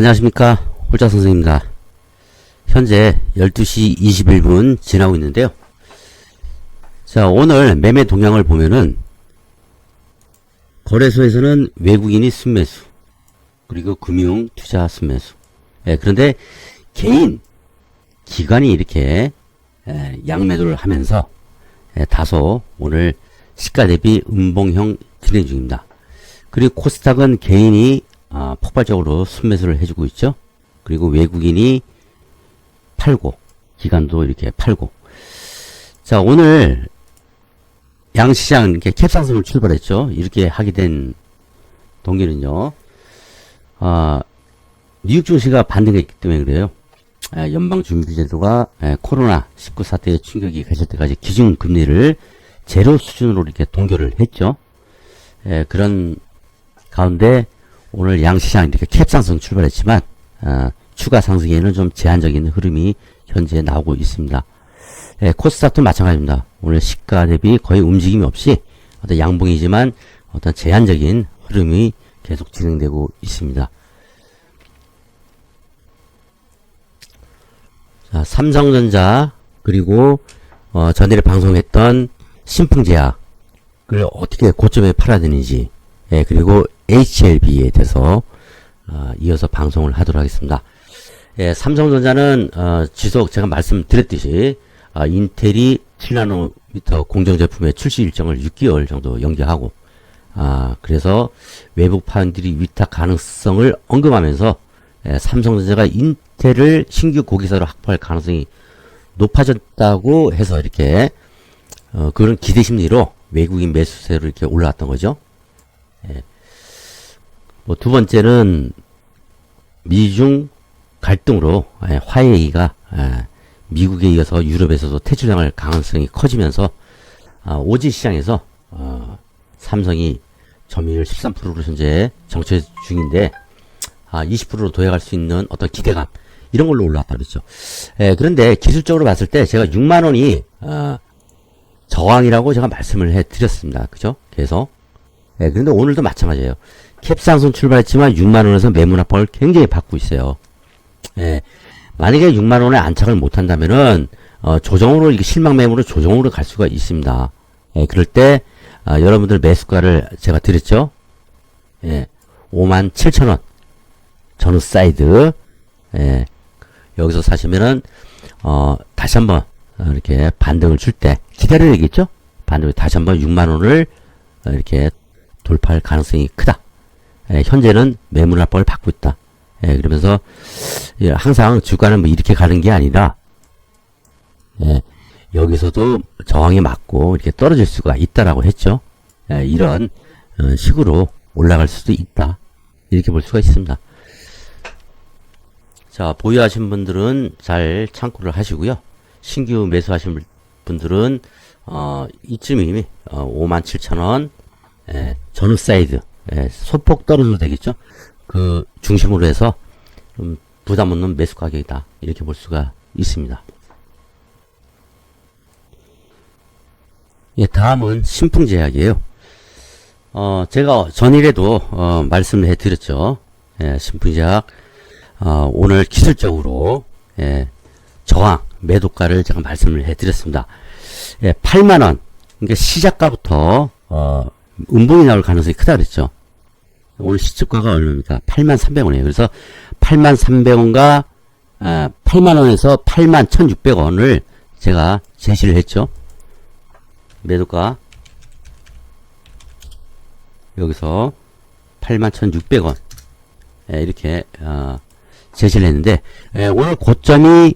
안녕하십니까. 홀자 선생입니다. 현재 12시 21분 지나고 있는데요. 자 오늘 매매 동향을 보면은 거래소에서는 외국인이 순매수 그리고 금융 투자 순매수. 예, 그런데 개인 기관이 이렇게 예, 양매도를 하면서 예, 다소 오늘 시가 대비 음봉형 진행 중입니다. 그리고 코스닥은 개인이 아, 폭발적으로 순매수를 해주고 있죠. 그리고 외국인이 팔고 기관도 이렇게 팔고 자 오늘 양시장 이렇게 캡상승을 출발했죠. 이렇게 하게 된 동기는요. 아, 뉴욕 증시가 반등했기 때문에 그래요. 아, 연방준비제도가 에, 코로나 19 사태의 충격이 가실 때까지 기준금리를 제로 수준으로 이렇게 동결을 했죠. 에, 그런 가운데 오늘 양시장 이렇게 캡상승 출발했지만 어, 추가 상승에는 좀 제한적인 흐름이 현재 나오고 있습니다. 예, 코스닥도 마찬가지입니다. 오늘 시가 대비 거의 움직임이 없이 어떤 양봉이지만 어떤 제한적인 흐름이 계속 진행되고 있습니다. 자, 삼성전자 그리고 어, 전일에 방송했던 신풍제약을 어떻게 고점에 팔아야 되는지 예, 그리고 HLB에 대해서 어, 이어서 방송을 하도록 하겠습니다. 예, 삼성전자는 어, 지속 제가 말씀드렸듯이 어, 인텔이 7나노미터 공정 제품의 출시 일정을 6개월 정도 연기하고 아, 그래서 외부 파원들이 위탁 가능성을 언급하면서 예, 삼성전자가 인텔을 신규 고기사로 확보할 가능성이 높아졌다고 해서 이렇게 어, 그런 기대 심리로 외국인 매수세로 이렇게 올라왔던 거죠. 예. 뭐 두 번째는 미중 갈등으로 예, 화해기가 예, 미국에 이어서 유럽에서도 퇴출당할 가능성이 커지면서 아, 오지 시장에서 어, 삼성이 점유율 13%로 현재 정체 중인데 아, 20%로 도약할 수 있는 어떤 기대감 이런 걸로 올라왔다 그랬죠. 예, 그런데 기술적으로 봤을 때 제가 6만 원이 어, 저항이라고 제가 말씀을 해드렸습니다. 그죠? 계속 예, 그런데 오늘도 마찬가지예요. 캡상승 출발했지만 6만원에서 매물 압박을 굉장히 받고 있어요. 예, 만약에 6만원에 안착을 못한다면은, 어, 조정으로, 이게 실망 매물로 조정으로 갈 수가 있습니다. 예, 그럴 때, 아, 여러분들 매수가를 제가 드렸죠? 예, 5만 7천원. 전후 사이드. 예, 여기서 사시면은, 어, 다시 한번, 어, 이렇게 반등을 줄 때, 기다려야 겠죠 반등을 다시 한번 6만원을, 어, 이렇게 돌파할 가능성이 크다. 예, 현재는 매물 압박을 받고 있다. 예, 그러면서 예, 항상 주가는 뭐 이렇게 가는 게 아니라 예, 여기서도 저항에 맞고 이렇게 떨어질 수가 있다라고 했죠. 예, 이런 어, 식으로 올라갈 수도 있다. 이렇게 볼 수가 있습니다. 자, 보유하신 분들은 잘 참고를 하시고요. 신규 매수하신 분들은 어, 이쯤이 어, 57,000원 예, 전후 사이드 예, 소폭 떨어져도 되겠죠. 그 중심으로 해서 좀 부담 없는 매수 가격이다 이렇게 볼 수가 있습니다. 예, 다음은 신풍제약이에요. 어, 제가 전일에도 어, 말씀을 해드렸죠. 예, 신풍제약 어, 오늘 기술적으로 예, 저항 매도가를 제가 말씀을 해드렸습니다. 예, 8만 원. 그러니까 시작가부터 어, 음봉이 나올 가능성이 크다 그랬죠. 오늘 시초가가 얼마입니까? 83,300원이에요. 그래서 83,300원과 아, 8만 원에서 81,600원을 제가 제시를 했죠. 매도가 여기서 81,600원 예, 이렇게 어, 제시를 했는데 예, 오늘 고점이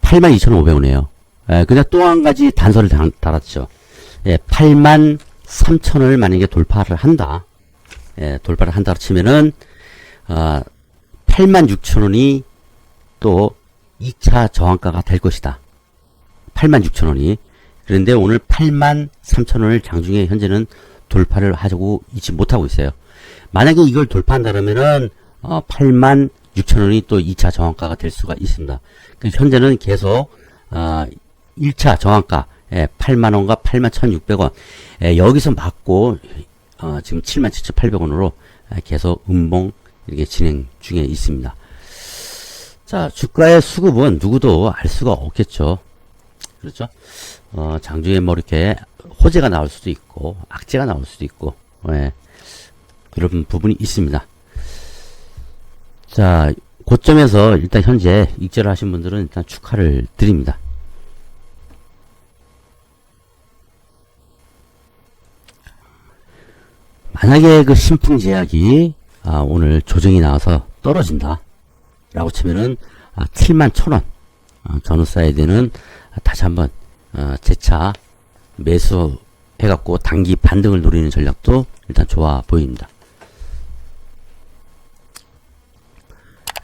82,500원이에요. 예, 그냥 또한 가지 단서를 달았죠. 예, 8만 3천을 만약에 돌파를 한다. 예, 돌파를 한다 치면은, 어, 8만 6천 원이 또 2차 저항가가 될 것이다. 8만 6천 원이. 그런데 오늘 8만 3천 원을 장중에 현재는 돌파를 하고 있지 못하고 있어요. 만약에 이걸 돌파한다면은, 어, 8만 6천 원이 또 2차 저항가가 될 수가 있습니다. 현재는 계속, 어, 1차 저항가, 예, 8만 원과 8만 1,600원. 예, 여기서 맞고, 어, 지금 7만 7,800원으로 계속 음봉 이렇게 진행 중에 있습니다. 자, 주가의 수급은 누구도 알 수가 없겠죠. 그렇죠? 어, 장중에 뭐 이렇게 호재가 나올 수도 있고, 악재가 나올 수도 있고, 예. 그런 부분이 있습니다. 자, 고점에서 일단 현재 익절을 하신 분들은 일단 축하를 드립니다. 만약에 그 신풍 제약이 아, 오늘 조정이 나와서 떨어진다 라고 치면은 아, 7만 천원 어, 전후 사이드는 다시 한번 어, 재차 매수 해갖고 단기 반등을 노리는 전략도 일단 좋아 보입니다.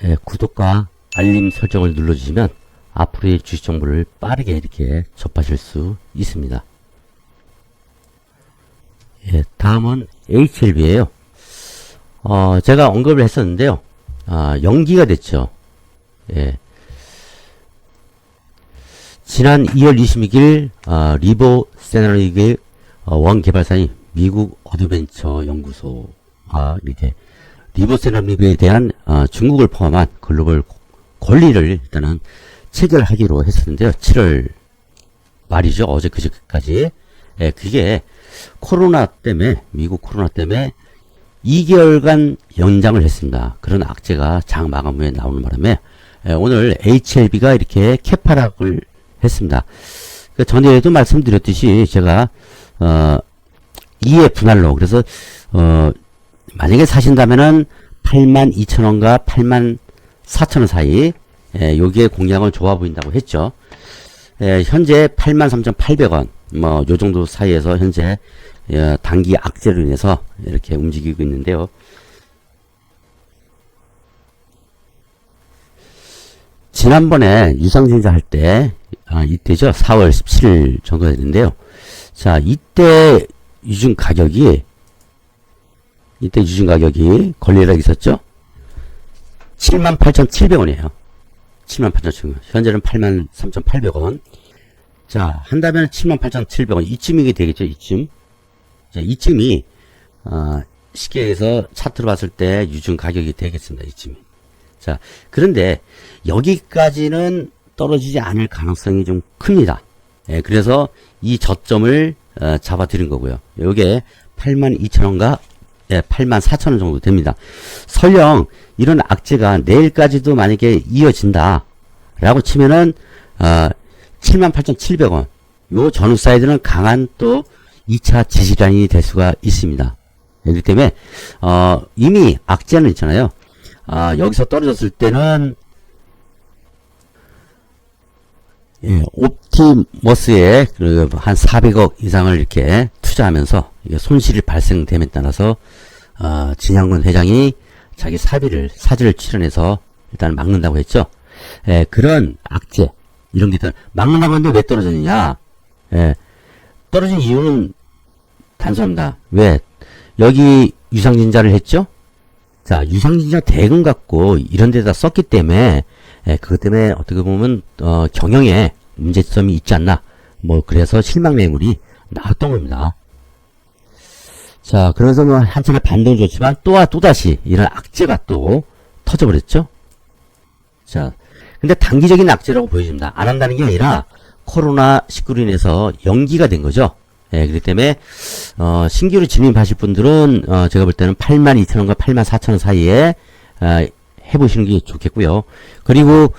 예, 구독과 알림 설정을 눌러주시면 앞으로의 주식 정보를 빠르게 이렇게 접하실 수 있습니다. 예, 다음은 HLB예요. 어, 제가 언급을 했었는데요. 아, 연기가 됐죠. 예. 지난 2월 26일 아, 리보 세너리그 어, 원 개발사인 미국 어드벤처 연구소가 이렇게 리보 세너리그에 대한 어, 중국을 포함한 글로벌 권리를 일단은 체결하기로 했었는데요. 7월 말이죠. 어제 그저께까지. 예, 그게 코로나 때문에 미국 코로나 때문에 2개월간 연장을 했습니다. 그런 악재가 장 마감 후에 나오는 바람에 예, 오늘 HLB가 이렇게 캐파락을 했습니다. 그 전에도 말씀드렸듯이 제가 어 2의 분할로 그래서 어 만약에 사신다면은 8만 2천 원과 8만 4천 원 사이 예, 여기에 공략은 좋아 보인다고 했죠. 예, 현재 83,800원 뭐 요 정도 사이에서 현재 예, 단기 악재로 인해서 이렇게 움직이고 있는데요. 지난번에 유상증자 할 때, 아, 이때죠. 4월 17일 정도가 됐는데요. 자, 이때 유증 가격이, 이때 유증 가격이 권리락 있었죠? 78,700원이에요. 78,700원. 현재는 83,800원. 자, 한다면 78,700원. 이쯤이 되겠죠, 이쯤. 자, 이쯤이, 어, 해서 차트로 봤을 때 유증 가격이 되겠습니다, 이쯤이. 자, 그런데 여기까지는 떨어지지 않을 가능성이 좀 큽니다. 예, 그래서 이 저점을 어, 잡아드린 거고요. 요게 82,000원과 예, 84,000원 정도 됩니다. 설령 이런 악재가 내일까지도 만약에 이어진다 라고 치면은 어, 78,700원 요 전후 사이드는 강한 또 2차 지지라인이 될 수가 있습니다. 그렇기 때문에 어, 이미 악재는 있잖아요. 아, 여기서 떨어졌을 때는 예, 옵티머스에 그한 400억 이상을 이렇게 투자하면서 손실이 발생됨에 따라서 어, 진양군 회장이 자기 사비를 사지를 출연해서 일단 막는다고 했죠. 예, 그런 악재 이런 게 막는다고 했는데 왜 떨어졌느냐? 예, 떨어진 이유는 단순합니다. 왜 여기 유상진자를 했죠? 자, 유상진자 대금 갖고 이런 데다 썼기 때문에, 예, 그것 때문에 어떻게 보면, 어, 경영에 문제점이 있지 않나. 뭐, 그래서 실망 매물이 나왔던 겁니다. 자, 그러면서 뭐 한차례 반등을 줬지만 또한 또다시 이런 악재가 또 터져버렸죠? 자, 근데 단기적인 악재라고 보여집니다. 안 한다는 게 아니라 코로나19로 인해서 연기가 된 거죠. 예, 그렇기 때문에, 어, 신규로 진입하실 분들은, 어, 제가 볼 때는 82,000원과 84,000원 사이에, 어, 해보시는 게 좋겠고요. 그리고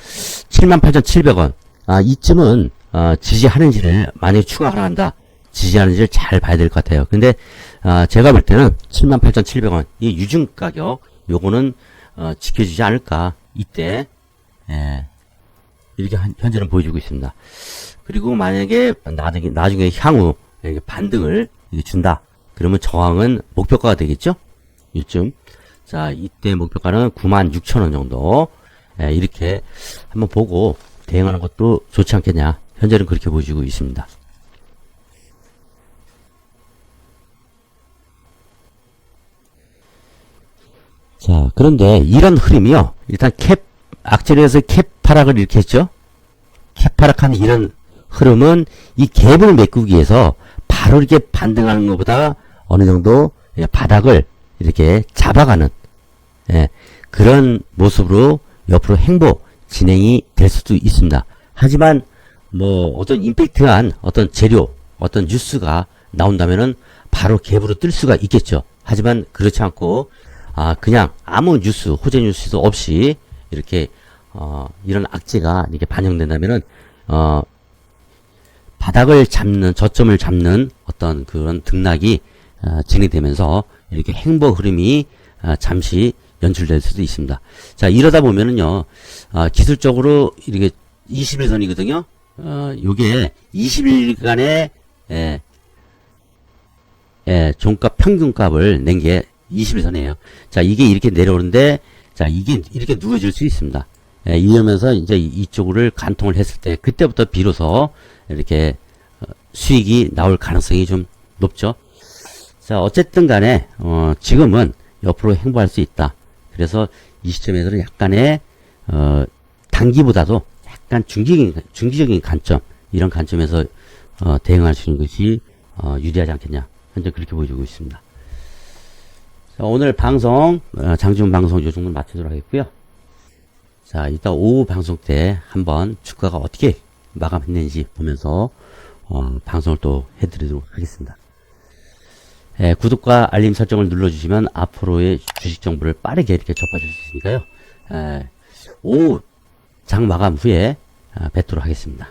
78,700원, 아, 이쯤은, 어, 지지하는지를 만약에 추가를 한다. 지지하는지를 잘 봐야 될 것 같아요. 근데, 아, 제가 볼 때는 78,700원, 이 유증 가격, 요거는, 어, 지켜지지 않을까. 이때, 예, 이렇게 한- 현재는 보여주고 있습니다. 그리고 만약에 나중에, 나중에 향후 반등을 준다. 그러면 저항은 목표가가 되겠죠? 이쯤. 자, 이때 목표가는 96,000원 정도. 예, 이렇게 한번 보고 대응하는 것도 좋지 않겠냐. 현재는 그렇게 보여주고 있습니다. 자, 그런데 이런 흐름이요. 일단 캡, 악재에서 캡 하락을 이렇게 했죠? 캡 하락한 이런 흐름은 이 갭을 메꾸기 위해서 바로 이렇게 반등하는 것보다 어느 정도 예, 바닥을 이렇게 잡아가는 예, 그런 모습으로 옆으로 행보 진행이 될 수도 있습니다. 하지만 뭐 어떤 임팩트한 어떤 재료, 어떤 뉴스가 나온다면은 바로 갭으로 뜰 수가 있겠죠. 하지만 그렇지 않고 아 그냥 아무 뉴스, 호재 뉴스도 없이 이렇게 어 이런 악재가 이렇게 반영된다면은 어 바닥을 잡는 저점을 잡는 어떤 그런 등락이 어, 진행되면서 이렇게 행보 흐름이 어, 잠시 연출될 수도 있습니다. 자 이러다 보면은요 어, 기술적으로 이렇게 21선이거든요. 어, 요게 20일간의 예, 예, 종가 평균값을 낸 게 21선이에요. 자 이게 이렇게 내려오는데 자 이게 이렇게 누워질 수 있습니다. 예, 이러면서 이제 이- 이쪽을 간통을 했을 때 그때부터 비로소 이렇게 어, 수익이 나올 가능성이 좀 높죠. 자, 어쨌든 간에, 어, 지금은 옆으로 행보할 수 있다. 그래서 이 시점에서는 약간의, 어, 단기보다도 약간 중기적인, 중기적인 관점, 이런 관점에서, 어, 대응할 수 있는 것이, 어, 유리하지 않겠냐. 현재 그렇게 보여주고 있습니다. 자, 오늘 방송, 어, 장지훈 방송 요 정도 마치도록 하겠고요. 자, 이따 오후 방송 때 한번 주가가 어떻게 마감했는지 보면서, 어, 방송을 또 해드리도록 하겠습니다. 예, 구독과 알림 설정을 눌러주시면 앞으로의 주식 정보를 빠르게 이렇게 접하실 수 있으니까요. 예, 오후 장 마감 후에 아, 뵙도록 하겠습니다.